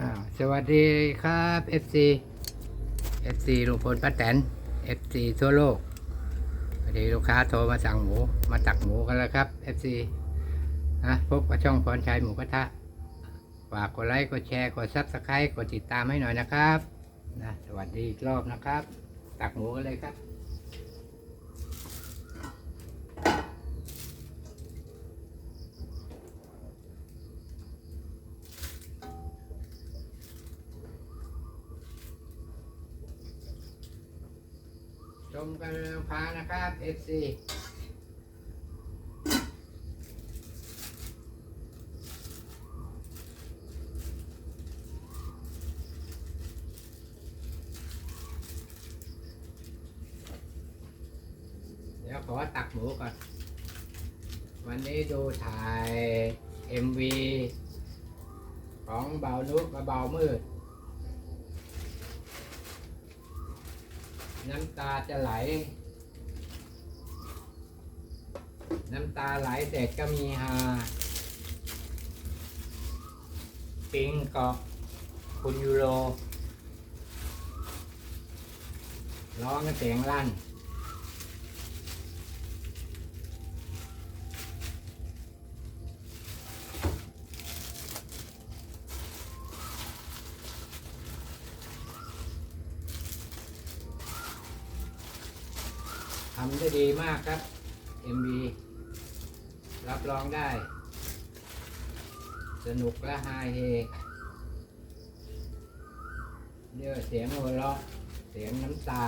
อ้าสวัสดีครับ FC FC ลุงพลป้าแตน FC ทั่วโลกพอดีลูกค้าโทรมาสั่งหมูมาตักหมูกันแล้วครับ FC นะพบกับช่องพรชัยหมูกระทะฝากกดไลค์กดแชร์กดซับสไครต์กดติดตามให้หน่อยนะครับนะสวัสดีอีกรอบนะครับ ตักหมูกันเลยครับ ชมกันเลยพานะครับ FC เดี๋ยวขอตักหมูก่อน วันนี้ดูถ่าย MV ของเบานุกกับเบามืด น้ำตาจะไหล น้ำตาไหลเสร็จก็มีฮาปิงกอบคุณยูโร ร้องกันเสียงลั่นำได้ดีมากครับ MV รับรองได้ สนุกและฮาเฮเรียกเสียงหัวเราะเสียงน้ำตา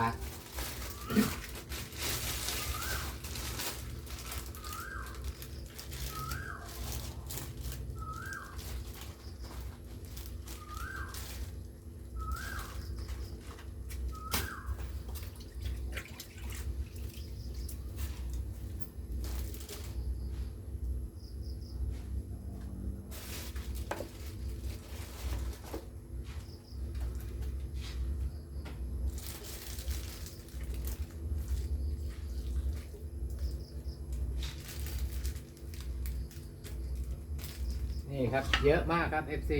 นี่ครับ เยอะมากครับ FC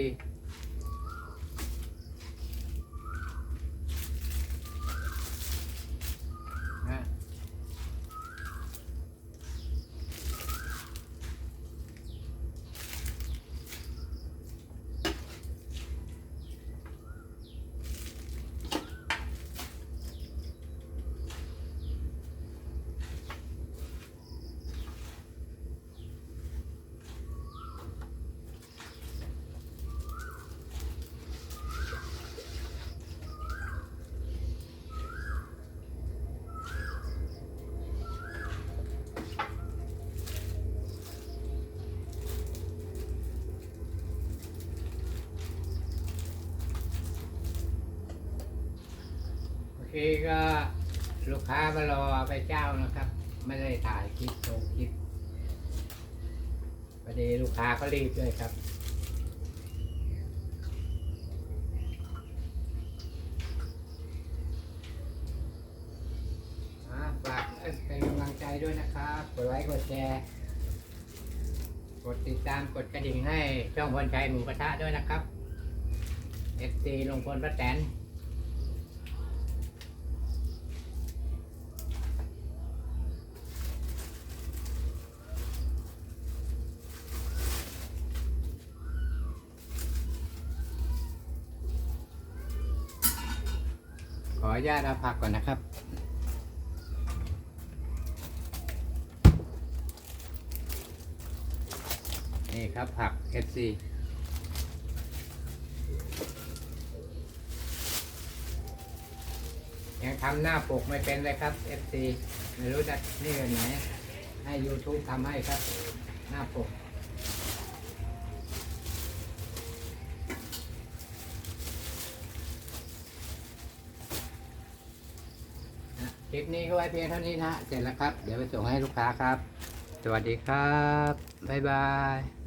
นะ โอเคก็ลูกค้ามารอไปเจ้านะครับ ไม่ได้ถ่ายคลิปลงคลิปพอดีลูกค้าก็รีบด้วยครับ ฝากเป็นกำลังใจด้วยนะครับ กดไลค์กดแชร์กดติดตามกดกระดิ่งให้ช่องพลชัยหมูกระทะด้วยนะครับ FC ลงพลป้าแตน ข ออนุญาตเอาผักก่อนนะครับ นี่ครับผัก FC ยังทำหน้าปกไม่เป็นเลยครับ FC ไม่รู้จะนี่กันไหนให้ YouTube ทำให้ครับ หน้าปก คลิปนี้ก็ไว้เพียงเท่านี้นะ เสร็จแล้วครับ เดี๋ยวไปส่งให้ลูกค้าครับ สวัสดีครับ บ๊ายบาย